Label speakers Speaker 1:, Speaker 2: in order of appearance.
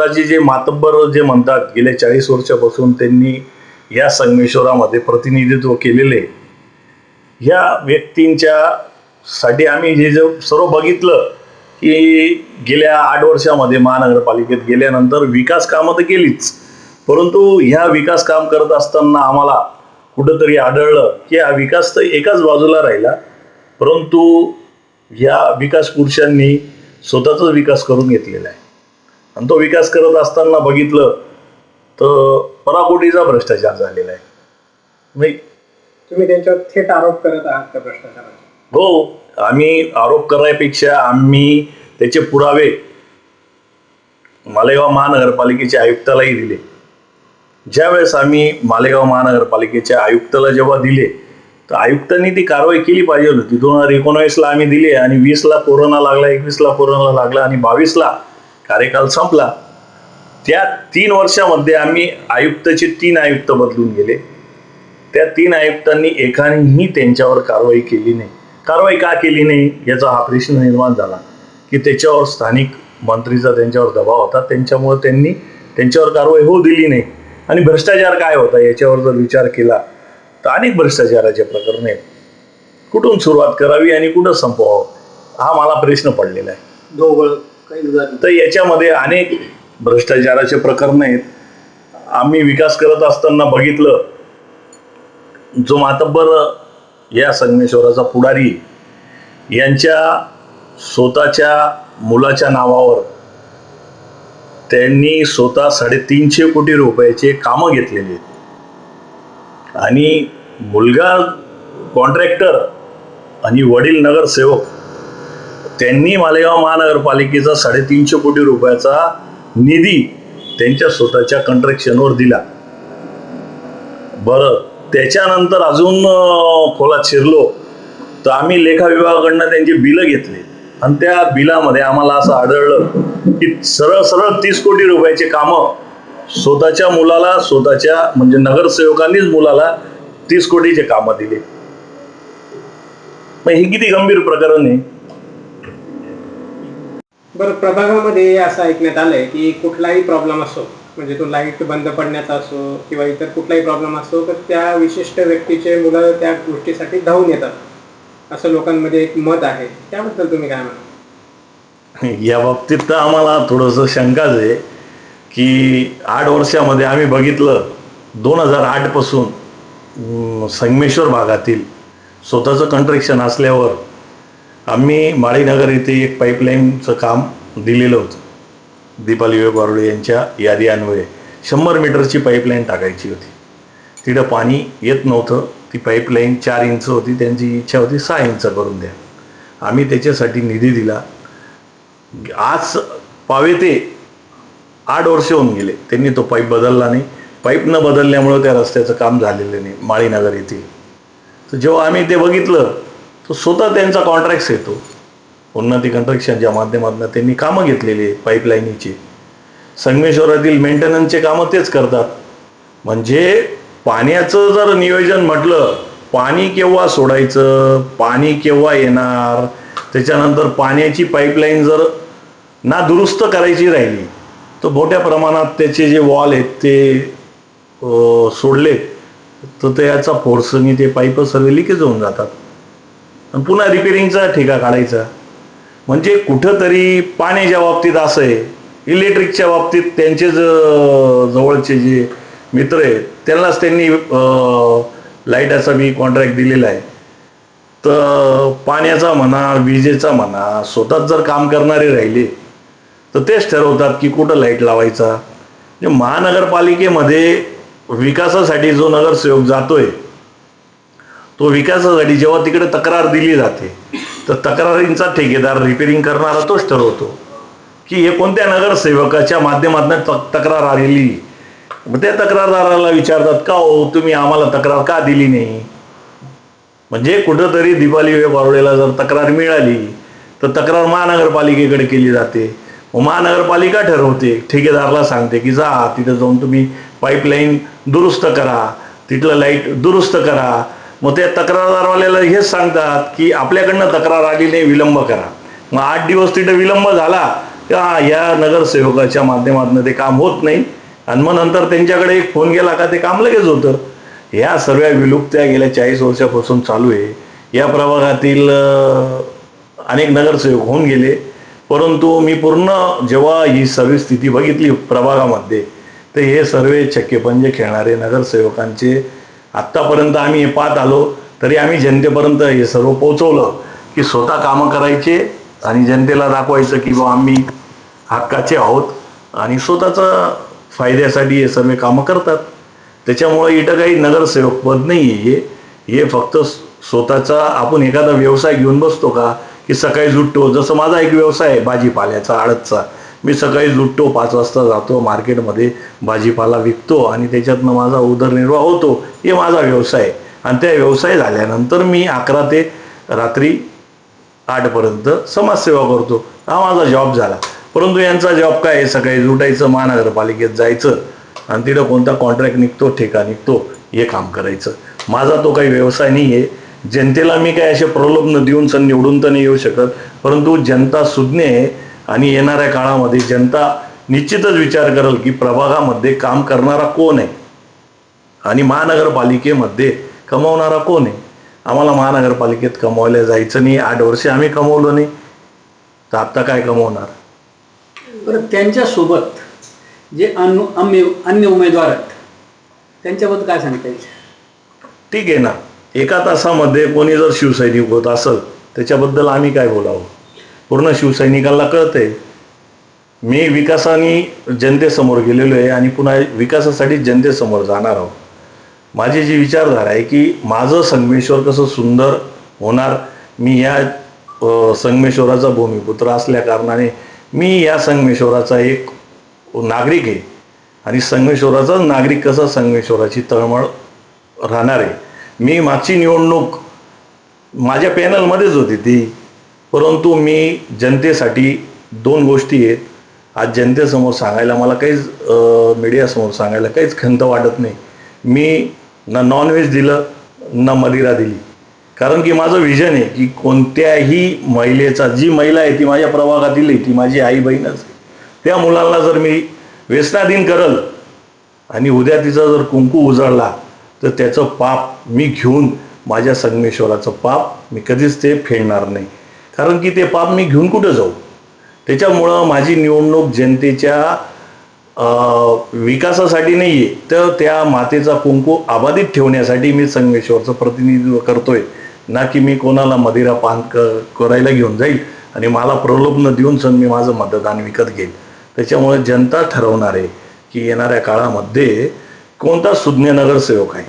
Speaker 1: आत्ताचे जे मातब्बर जे म्हणतात गेल्या चाळीस वर्षापासून त्यांनी या संगमेश्वरामध्ये प्रतिनिधित्व केलेले. ह्या व्यक्तींच्या साठी आम्ही हे जे सर्व बघितलं की गेल्या आठ वर्षामध्ये महानगरपालिकेत गेल्यानंतर विकास कामं तर केलीच. परंतु ह्या विकास काम करत असताना आम्हाला कुठंतरी आढळलं की हा विकास तर एकाच बाजूला राहिला. परंतु ह्या विकास पुरुषांनी स्वतःचाच विकास करून घेतलेला आहे. आणि तो विकास करत असताना बघितलं तर पराकोटीचा भ्रष्टाचार झालेला आहे.
Speaker 2: तुम्ही त्यांच्यावर थेट आरोप करत आहात त्या भ्रष्टाचाराचे
Speaker 1: हो आम्ही आरोप करायपेक्षा आम्ही त्याचे पुरावे मालेगाव महानगरपालिकेच्या आयुक्तालाही दिले. ज्यावेळेस आम्ही मालेगाव महानगरपालिकेच्या आयुक्ताला जेव्हा दिले तर आयुक्तांनी ती कारवाई केली पाहिजे होती. दोन हजार एकोणावीसला आम्ही दिले आणि वीसला कोरोना लागला एकवीसला कोरोना लागला आणि बावीसला कार्यकाल संपला. त्या तीन वर्षामध्ये आम्ही आयुक्ताचे तीन आयुक्त बदलून गेले. त्या तीन आयुक्तांनी एकानेही त्यांच्यावर कारवाई केली नाही. कारवाई का केली नाही? याचा हा प्रश्न निर्माण झाला. की त्याच्यावर स्थानिक मंत्रीचा त्यांच्यावर दबाव होता. त्यांच्यामुळे त्यांनी त्यांच्यावर कारवाई होऊ दिली नाही. आणि भ्रष्टाचार काय होता? याच्यावर जर विचार केला तर अनेक भ्रष्टाचाराचे प्रकरण आहेत. कुठून सुरुवात करावी आणि कुठं संपवावं? हा मला प्रश्न पडलेला आहे.
Speaker 2: ढोबळ
Speaker 1: तर याच्यामध्ये अनेक भ्रष्टाचाराचे प्रकरण आहेत. आम्ही विकास करत असताना बघितलं जो मातब्बर या संगमेश्वराचा पुढारी यांच्या स्वतःच्या मुलाच्या नावावर त्यांनी स्वतः साडेतीनशे कोटी रुपयाचे कामं घेतलेली आहेत. आणि मुलगा कॉन्ट्रॅक्टर आणि वडील नगरसेवक त्यांनी मालेगाव महानगरपालिकेचा साडेतीनशे कोटी रुपयाचा निधी त्यांच्या स्वतःच्या कंट्रॅक्शनवर दिला. बरं त्याच्यानंतर अजून खोलात शिरलो. तर आम्ही लेखा विभागाकडनं त्यांची बिलं घेतली. आणि त्या बिलामध्ये आम्हाला असं आढळलं की सरळ सरळ तीस कोटी रुपयाचे कामं स्वतःच्या मुलाला स्वतःच्या म्हणजे नगरसेवकांनीच मुलाला तीस कोटीचे कामं दिले. मग हे किती गंभीर प्रकरण आहे?
Speaker 2: बरं प्रभागामध्ये असं ऐकण्यात आलंय की कुठलाही प्रॉब्लेम असो म्हणजे तो लाइट बंद पडण्याचा असो किंवा इतर कुठलाही प्रॉब्लेम असो तर त्या विशिष्ट व्यक्तीचे मुलं त्या गोष्टीसाठी धावून येतात. असं लोकांमध्ये एक मत आहे. त्याबद्दल तुम्ही काय म्हणा
Speaker 1: या बाबतीत तर आम्हाला थोडंसं शंकाच आहे की आठ वर्षामध्ये आम्ही बघितलं दोन हजार आठपासून संगमेश्वर भागातील स्वतःचं कंट्रेक्शन असल्यावर आम्ही माळीनगर येथे एक पाईपलाईनचं काम दिलेलं होतं. दीपाली विवेक बारोडे यांच्या यादी अन्वये शंभर मीटरची पाईपलाईन टाकायची होती. तिथं पाणी येत नव्हतं. ती पाईपलाईन चार इंच होती. त्यांची इच्छा होती सहा इंच करून द्या. आम्ही त्याच्यासाठी निधी दिला. आज पावे ते आठ वर्ष होऊन गेले. त्यांनी तो पाईप बदलला नाही. पाईप न बदलल्यामुळं त्या रस्त्याचं काम झालेलं नाही माळीनगर येथील तर जेव्हा आम्ही ते बघितलं तर स्वतः त्यांचा कॉन्ट्रॅक्ट येतो उन्नती कंस्ट्रक्शनच्या माध्यमातून त्यांनी कामं घेतलेली आहे पाईपलाईनीची संगमेश्वरातील मेंटेनन्सचे कामं तेच करतात. म्हणजे पाण्याचं जर नियोजन म्हटलं पाणी केव्हा सोडायचं पाणी केव्हा येणार त्याच्यानंतर पाण्याची पाईपलाईन जर ना दुरुस्त करायची राहिली तर मोठ्या प्रमाणात त्याचे जे वॉल आहेत ते अं, सोडले तर त्याचा फोर्सनी ते पाईप सर्व लिकेज होऊन जातात. आणि पुन्हा रिपेरिंगचा ठेका काढायचा. म्हणजे कुठंतरी पाण्याच्या बाबतीत असं आहे इलेक्ट्रिकच्या बाबतीत त्यांचे ज जवळचे जे मित्र आहेत त्यांनाच त्यांनी लाईटाचा मी कॉन्ट्रॅक्ट दिलेला आहे. तर पाण्याचा म्हणा विजेचा म्हणा स्वतःच जर काम करणारे राहिले तर तेच ठरवतात की कुठं लाइट लावायचा. म्हणजे महानगरपालिकेमध्ये विकासासाठी जो नगरसेवक जातोय तो विकासासाठी जेव्हा तिकडे तक्रार दिली जाते तर तक्रारींचा ठेकेदार रिपेरिंग करणारा तोच ठरवतो. की हे कोणत्या नगरसेवकाच्या माध्यमातून तक- तक्रार आलेली? मग त्या तक्रारदाराला विचारतात का हो तुम्ही आम्हाला तक्रार का दिली नाही? म्हणजे कुठंतरी दिपाली विवेक बारोडेला जर तक्रार मिळाली तर तक्रार महानगरपालिकेकडे केली जाते. मग महानगरपालिका ठरवते ठेकेदाराला सांगते की जा तिथं जाऊन तुम्ही पाईपलाईन दुरुस्त करा तिथलं लाइट दुरुस्त करा मग त्या तक्रारदारवाल्याला हेच सांगतात की आपल्याकडनं तक्रार आली नाही विलंब करा. मग आठ दिवस तिथं विलंब झाला का या नगरसेवकाच्या माध्यमातून ते काम होत नाही? आणि मग नंतर त्यांच्याकडे एक फोन गेला का ते काम लगेच होतं? ह्या सर्व विलुप्त्या गेल्या चाळीस वर्षापासून चालू आहे. या प्रभागातील अनेक नगरसेवक होऊन गेले. परंतु मी पूर्ण जेव्हा ही सर्व स्थिती बघितली प्रभागामध्ये तर हे सर्व चक्केपंजे खेळणारे नगरसेवकांचे आत्तापर्यंत आम्ही हे पाहत आलो तरी आम्ही जनतेपर्यंत हे सर्व पोहोचवलं की स्वतः कामं करायचे आणि जनतेला दाखवायचं की बा आम्ही हक्काचे आहोत आणि स्वतःचा फायद्यासाठी हे सर्व कामं करतात. त्याच्यामुळे इथं काही नगरसेवक पद नाही आहे हे. हे फक्त स्वतःचा आपण एखादा व्यवसाय घेऊन बसतो का की सकाळी जुटतो जसं माझा एक व्यवसाय आहे भाजीपाल्याचा आडतचा मी सकाळी जुटतो पाच वाजता जातो मार्केटमध्ये भाजीपाला विकतो आणि त्याच्यातनं माझा उदरनिर्वाह होतो हे माझा व्यवसाय आहे. आणि त्या व्यवसाय झाल्यानंतर मी अकरा ते रात्री आठपर्यंत समाजसेवा करतो. हा माझा जॉब झाला. परंतु यांचा जॉब काय आहे? सकाळी लुटायचं महानगरपालिकेत जायचं आणि तिथं कोणता कॉन्ट्रॅक्ट निघतो ठेका निघतो हे काम करायचं. माझा तो काही व्यवसाय नाही आहे. जनतेला मी काय असे प्रलोभन देऊन सण निवडून तर नाही येऊ शकत. परंतु जनता सुज्ञ आहे. आणि येणाऱ्या काळामध्ये जनता निश्चितच विचार करेल की प्रभागामध्ये काम करणारा कोण आहे? आणि महानगरपालिकेमध्ये कमवणारा कोण आहे? आम्हाला महानगरपालिकेत कमवायला जायचं नाही. आठ वर्षे आम्ही कमवलं नाही. तर आत्ता काय कमवणार?
Speaker 3: बरं त्यांच्यासोबत जे अन्य अन्य अन्य उमेदवार आहेत त्यांच्याबद्दल काय सांगता येईल?
Speaker 1: ठीक आहे ना. एका तासामध्ये कोणी जर शिवसैनिक होत असेल त्याच्याबद्दल आम्ही काय बोलावं? पूर्ण शिवसैनिकांना कळतंय. मी विकासाने जनतेसमोर गेलेलो आहे आणि पुन्हा विकासासाठी जनतेसमोर जाणार आहोत. माझी जी विचारधारा आहे की माझं संगमेश्वर कसं सुंदर होणार? मी या संगमेश्वराचा भूमिपुत्र असल्या कारणाने मी या संगमेश्वराचा एक नागरिक आहे. आणि संगमेश्वराचा नागरिक कसा संगमेश्वराची तळमळ राहणार आहे? मी मागची निवडणूक माझ्या पॅनलमध्येच होती ती. परंतु मी जनतेसाठी दोन गोष्टी आहेत. आज जनतेसमोर सांगायला मला काहीच मीडियासमोर सांगायला काहीच खंत वाटत नाही. मी ना नॉनव्हेज दिलं ना मदिरा दिली. कारण की माझं विजन आहे की कोणत्याही महिलेचा जी महिला आहे ती माझ्या प्रभागातील आहे ती माझी आई बहीणच आहे. त्या मुलांना जर मी व्यसनाधीन करल आणि उद्या तिचा जर कुंकू उजळला तर त्याचं पाप मी घेऊन माझ्या संगमेश्वराचं पाप मी कधीच ते फेडणार नाही. कारण की ते पाप मी घेऊन कुठं जाऊ? त्याच्यामुळं माझी निवडणूक जनतेच्या विकासासाठी नाही आहे तर त्या मातेचा कुंकू अबाधित ठेवण्यासाठी मी संगमेश्वरचं प्रतिनिधित्व करतोय. ना की मी कोणाला मदिरा पान क करायला घेऊन जाईल आणि मला प्रलोभन देऊन सण मी माझं मतदान विकत घेईल. त्याच्यामुळे जनता ठरवणार आहे की येणाऱ्या काळामध्ये कोणता सुज्ञ नगरसेवक आहे?